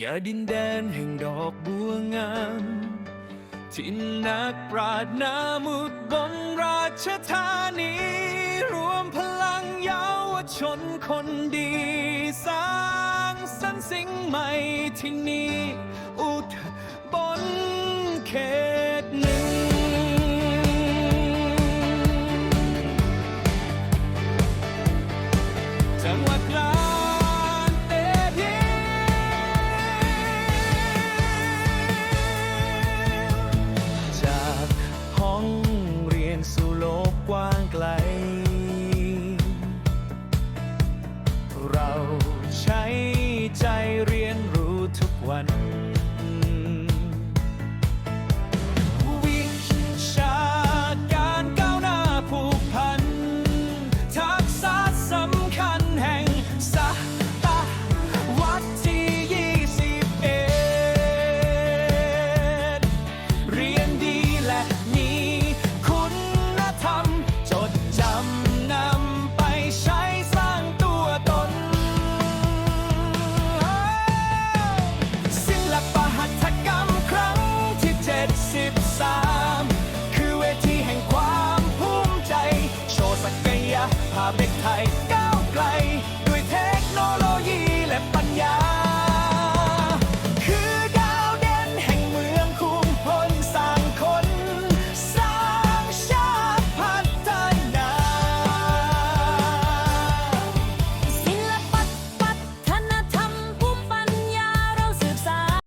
อย่าดินแดนแห่งดอกบัวงามที่นักปราดนามุดบนราชธานี รวมพลังเยาวชนคนดี สร้างสรรค์สิ่งใหม่ที่นี่อุท One. Farbe teilt.